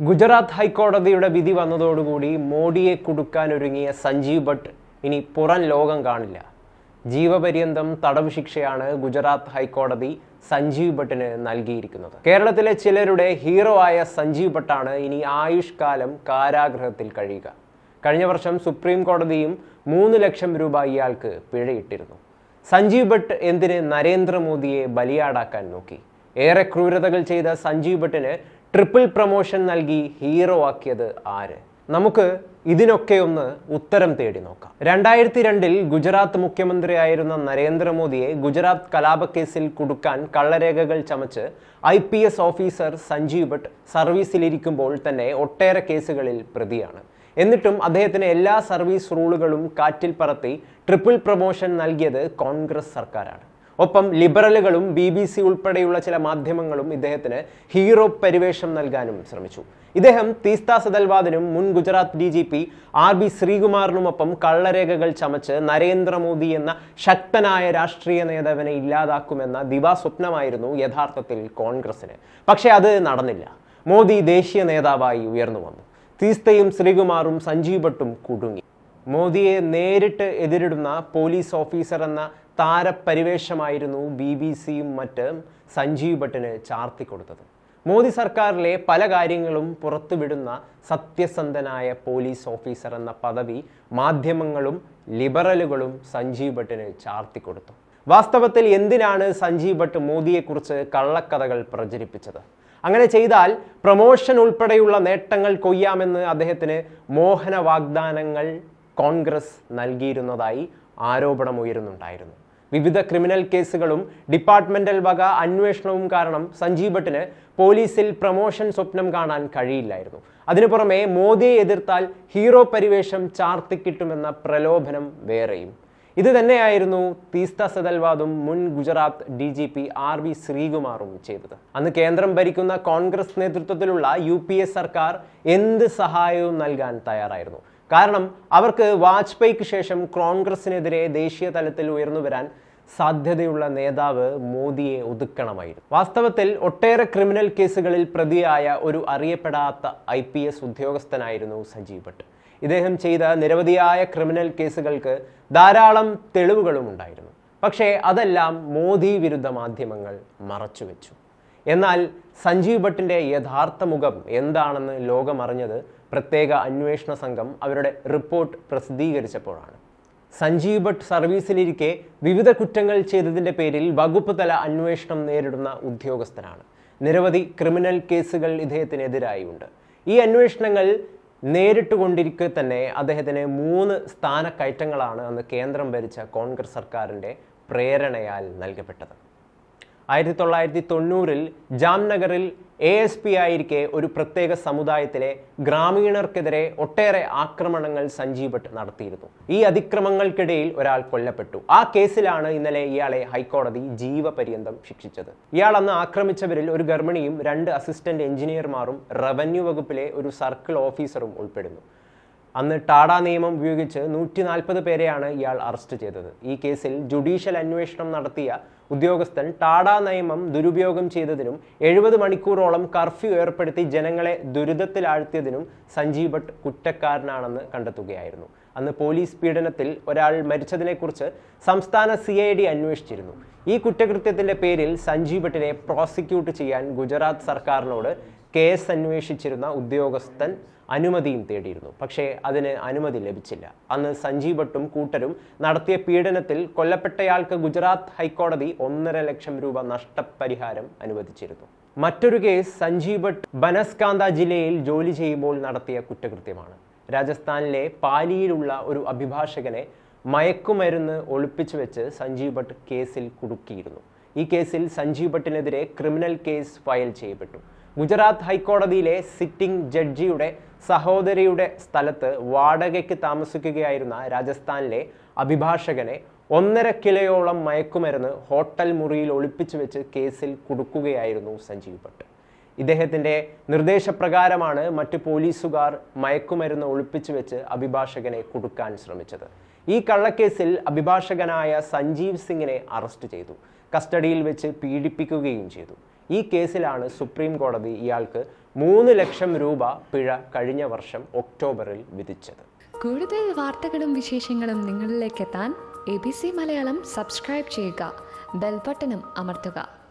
ഗുജറാത്ത് ഹൈക്കോടതിയുടെ വിധി വന്നതോടുകൂടി മോഡിയെ കുടുക്കാൻ ഒരുങ്ങിയ സഞ്ജീവ് ഭട്ട് ഇനി പുറം ലോകം കാണില്ല. ജീവപര്യന്തം തടവ് ശിക്ഷയാണ് ഗുജറാത്ത് ഹൈക്കോടതി സഞ്ജീവ് ഭട്ടിന് നൽകിയിരിക്കുന്നത്. കേരളത്തിലെ ചിലരുടെ ഹീറോ ആയ സഞ്ജീവ് ഭട്ടാണ് ഇനി ആയുഷ്കാലം കാരാഗ്രഹത്തിൽ കഴിയുക. കഴിഞ്ഞ വർഷം സുപ്രീം കോടതിയും മൂന്ന് ലക്ഷം രൂപ ഇയാൾക്ക് പിഴയിട്ടിരുന്നു. സഞ്ജീവ് ഭട്ട് എന്തിന് നരേന്ദ്രമോദിയെ ബലിയാടാക്കാൻ നോക്കി? ഏറെ ക്രൂരതകൾ ചെയ്ത സഞ്ജീവ് ഭട്ടിന് ട്രിപ്പിൾ പ്രൊമോഷൻ നൽകി ഹീറോ ആക്കിയത് ആര്? നമുക്ക് ഇതിനൊക്കെ ഒന്ന് ഉത്തരം തേടി നോക്കാം. രണ്ടായിരത്തി രണ്ടിൽ ഗുജറാത്ത് മുഖ്യമന്ത്രിയായിരുന്ന നരേന്ദ്രമോദിയെ ഗുജറാത്ത് കലാപക്കേസിൽ കുടുക്കാൻ കള്ളരേഖകൾ ചമച്ച് I P S officer Sanjeev Bhatt സർവീസിലിരിക്കുമ്പോൾ തന്നെ ഒട്ടേറെ കേസുകളിൽ പ്രതിയാണ്. എന്നിട്ടും അദ്ദേഹത്തിന് എല്ലാ സർവീസ് റൂളുകളും കാറ്റിൽ പറത്തി ട്രിപ്പിൾ പ്രൊമോഷൻ നൽകിയത് കോൺഗ്രസ് സർക്കാരാണ്. ഒപ്പം ലിബറലുകളും ബി ബി സി ഉൾപ്പെടെയുള്ള ചില മാധ്യമങ്ങളും ഇദ്ദേഹത്തിന് ഹീറോ പരിവേഷം നൽകാനും ശ്രമിച്ചു. ഇദ്ദേഹം തീസ്ത സദൽവാദിനും മുൻ Gujarat D G P R B ശ്രീകുമാറിനുമൊപ്പം കള്ളരേഖകൾ ചമച്ച് Narendra Modi എന്ന ശക്തനായ രാഷ്ട്രീയ നേതാവിനെ ഇല്ലാതാക്കുമെന്ന ദിവാസ്വപ്നമായിരുന്നു യഥാർത്ഥത്തിൽ കോൺഗ്രസിന് പക്ഷേ അത് നടന്നില്ല. മോദി ദേശീയ നേതാവായി ഉയർന്നു വന്നു. തീസ്തയും ശ്രീകുമാറും സഞ്ജീവ് ഭട്ടും കുടുങ്ങി. മോദിയെ നേരിട്ട് എതിരിടുന്ന പോലീസ് ഓഫീസർ എന്ന താരപരിവേഷമായിരുന്നു ബി ബി സിയും മറ്റ് സഞ്ജീവ് ഭട്ടിന് ചാർത്തിക്കൊടുത്തത് മോദി സർക്കാരിലെ പല കാര്യങ്ങളും പുറത്തുവിടുന്ന സത്യസന്ധനായ പോലീസ് ഓഫീസർ എന്ന പദവി മാധ്യമങ്ങളും ലിബറലുകളും സഞ്ജീവ് ഭട്ടിന് ചാർത്തിക്കൊടുത്തു വാസ്തവത്തിൽ എന്തിനാണ് സഞ്ജീവ് ഭട്ട് മോദിയെക്കുറിച്ച് കള്ളക്കഥകൾ പ്രചരിപ്പിച്ചത്? അങ്ങനെ ചെയ്താൽ പ്രമോഷൻ ഉൾപ്പെടെയുള്ള നേട്ടങ്ങൾ കൊയ്യാമെന്ന് അദ്ദേഹത്തിന് മോഹന വാഗ്ദാനങ്ങൾ കോൺഗ്രസ് നൽകിയിരുന്നതായി ആരോപണമുയരുന്നുണ്ടായിരുന്നു. വിവിധ ക്രിമിനൽ കേസുകളും ഡിപ്പാർട്ട്മെന്റൽ വക അന്വേഷണവും കാരണം സഞ്ജീവ് ഭട്ടിന് പോലീസിൽ പ്രമോഷൻ സ്വപ്നം കാണാൻ കഴിയില്ലായിരുന്നു. അതിനു പുറമെ മോദിയെ എതിർത്താൽ ഹീറോ പരിവേഷം ചാർത്തിക്കിട്ടുമെന്ന പ്രലോഭനം വേറെയും. ഇത് തന്നെയായിരുന്നു തീസ്ത സദൽവാദും മുൻ Gujarat D G P R V ശ്രീകുമാറും ചെയ്തത്. അന്ന് കേന്ദ്രം ഭരിക്കുന്ന കോൺഗ്രസ് നേതൃത്വത്തിലുള്ള യു സർക്കാർ എന്ത് സഹായവും നൽകാൻ തയ്യാറായിരുന്നു. കാരണം അവർക്ക് വാജ്പേയിക്ക് ശേഷം കോൺഗ്രസിനെതിരെ ദേശീയ തലത്തിൽ ഉയർന്നു വരാൻ സാധ്യതയുള്ള നേതാവ് മോദിയെ ഒതുക്കണമായിരുന്നു. വാസ്തവത്തിൽ ഒട്ടേറെ ക്രിമിനൽ കേസുകളിൽ പ്രതിയായ ഒരു അറിയപ്പെടാത്ത ഐ പി എസ് ഉദ്യോഗസ്ഥനായിരുന്നു സഞ്ജീവ് ഭട്ട്. ഇദ്ദേഹം ചെയ്ത നിരവധിയായ ക്രിമിനൽ കേസുകൾക്ക് ധാരാളം തെളിവുകളും ഉണ്ടായിരുന്നു. പക്ഷേ അതെല്ലാം മോദി വിരുദ്ധ മാധ്യമങ്ങൾ മറച്ചുവെച്ചു. എന്നാൽ സഞ്ജീവ് ഭട്ടിന്റെ യഥാർത്ഥ മുഖം എന്താണെന്ന് ലോകമറിഞ്ഞത് പ്രത്യേക അന്വേഷണ സംഘം അവരുടെ റിപ്പോർട്ട് പ്രസിദ്ധീകരിച്ചപ്പോഴാണ്. സഞ്ജീവ് ഭട്ട് സർവീസിലിരിക്കെ വിവിധ കുറ്റങ്ങൾ ചെയ്തതിന്റെ പേരിൽ വകുപ്പ് തല അന്വേഷണം നേരിടുന്ന ഉദ്യോഗസ്ഥനാണ്. നിരവധി ക്രിമിനൽ കേസുകൾ ഇദ്ദേഹത്തിനെതിരായി ഉണ്ട് ഈ അന്വേഷണങ്ങൾ നേരിട്ട് കൊണ്ടിരിക്കെ തന്നെ അദ്ദേഹത്തിന് മൂന്ന് സ്ഥാനക്കയറ്റങ്ങളാണ് അന്ന് കേന്ദ്രം ഭരിച്ച കോൺഗ്രസ് സർക്കാരിന്റെ പ്രേരണയാൽ നൽകപ്പെട്ടത്. ആയിരത്തി തൊള്ളായിരത്തി തൊണ്ണൂറിൽ ജാംനഗറിൽ എ എസ് പി ആയിരിക്കെ ഒരു പ്രത്യേക സമുദായത്തിലെ ഗ്രാമീണർക്കെതിരെ ഒട്ടേറെ ആക്രമണങ്ങൾ സഞ്ജീവ് ഭട്ട് നടത്തിയിരുന്നു. ഈ അതിക്രമങ്ങൾക്കിടയിൽ ഒരാൾ കൊല്ലപ്പെട്ടു. ആ കേസിലാണ് ഇന്നലെ ഇയാളെ ഹൈക്കോടതി ജീവപര്യന്തം ശിക്ഷിച്ചത്. ഇയാൾ അന്ന് ആക്രമിച്ചവരിൽ ഒരു ഗർഭിണിയും രണ്ട് അസിസ്റ്റന്റ് എഞ്ചിനീയർമാരും റവന്യൂ വകുപ്പിലെ ഒരു സർക്കിൾ ഓഫീസറും ഉൾപ്പെടുന്നു. അന്ന് ടാഡ നിയമം ഉപയോഗിച്ച് നൂറ്റി നാൽപ്പത് പേരെയാണ് ഇയാൾ അറസ്റ്റ് ചെയ്തത്. ഈ കേസിൽ ജുഡീഷ്യൽ അന്വേഷണം നടത്തിയ ഉദ്യോഗസ്ഥൻ ടാഡ നിയമം ദുരുപയോഗം ചെയ്തതിനും എഴുപത് മണിക്കൂറോളം കർഫ്യൂ ഏർപ്പെടുത്തി ജനങ്ങളെ ദുരിതത്തിലാഴ്ത്തിയതിനും സഞ്ജീവ് ഭട്ട് കുറ്റക്കാരനാണെന്ന് കണ്ടെത്തുകയായിരുന്നു. അന്ന് പോലീസ് പീഡനത്തിൽ ഒരാൾ മരിച്ചതിനെക്കുറിച്ച് സംസ്ഥാന സി ഐ ഡി അന്വേഷിച്ചിരുന്നു. ഈ കുറ്റകൃത്യത്തിന്റെ പേരിൽ സഞ്ജീവ് ഭട്ടിനെ പ്രോസിക്യൂട്ട് ചെയ്യാൻ ഗുജറാത്ത് സർക്കാരിനോട് കേസ് അന്വേഷിച്ചിരുന്ന ഉദ്യോഗസ്ഥൻ അനുമതിയും തേടിയിരുന്നു. പക്ഷേ അതിന് അനുമതി ലഭിച്ചില്ല. അന്ന് സഞ്ജീവ് ഭട്ടും കൂട്ടരും നടത്തിയ പീഡനത്തിൽ കൊല്ലപ്പെട്ടയാൾക്ക് ഗുജറാത്ത് ഹൈക്കോടതി ഒന്നര ലക്ഷം രൂപ നഷ്ടപരിഹാരം അനുവദിച്ചിരുന്നു. മറ്റൊരു കേസ് സഞ്ജീവ് ഭട്ട് ബനസ്കാന്ത ജില്ലയിൽ ജോലി ചെയ്യുമ്പോൾ നടത്തിയ കുറ്റകൃത്യമാണ്. രാജസ്ഥാനിലെ പാലിയിലുള്ള ഒരു അഭിഭാഷകനെ മയക്കുമരുന്ന് ഒളിപ്പിച്ചു വെച്ച് സഞ്ജീവ് ഭട്ട് കേസിൽ കുടുക്കിയിരുന്നു. ഈ കേസിൽ സഞ്ജീവ് ഭട്ടിനെതിരെ ക്രിമിനൽ കേസ് ഫയൽ ചെയ്യപ്പെട്ടു. ഗുജറാത്ത് ഹൈക്കോടതിയിലെ സിറ്റിംഗ് ജഡ്ജിയുടെ സഹോദരിയുടെ സ്ഥലത്ത് വാടകയ്ക്ക് താമസിക്കുകയായിരുന്ന രാജസ്ഥാനിലെ അഭിഭാഷകനെ ഒന്നര കിലയോളം മയക്കുമരുന്ന് ഹോട്ടൽ മുറിയിൽ ഒളിപ്പിച്ചു വെച്ച് കേസിൽ കുടുക്കുകയായിരുന്നു സഞ്ജീവ് ഭട്ട്. ഇദ്ദേഹത്തിന്റെ നിർദ്ദേശപ്രകാരമാണ് മറ്റ് പോലീസുകാർ മയക്കുമരുന്ന് ഒളിപ്പിച്ചു വെച്ച് അഭിഭാഷകനെ കുടുക്കാൻ ശ്രമിച്ചത്. ഈ കള്ളക്കേസിൽ അഭിഭാഷകനായ സഞ്ജീവ് സിംഗിനെ അറസ്റ്റ് ചെയ്തു. കസ്റ്റഡിയിൽ വെച്ച് പീഡിപ്പിക്കുകയും ചെയ്തു. ഈ കേസിലാണ് സുപ്രീം കോടതി ഇയാൾക്ക് മൂന്ന് ലക്ഷം രൂപ പിഴ കഴിഞ്ഞ വർഷം ഒക്ടോബറിൽ വിധിച്ചത്. കൂടുതൽ വാർത്തകളും വിശേഷങ്ങളും നിങ്ങളിലേക്ക് എത്താൻ A B C Malayalam subscribe ചെയ്യുക. ബെൽബട്ടനും അമർത്തുക.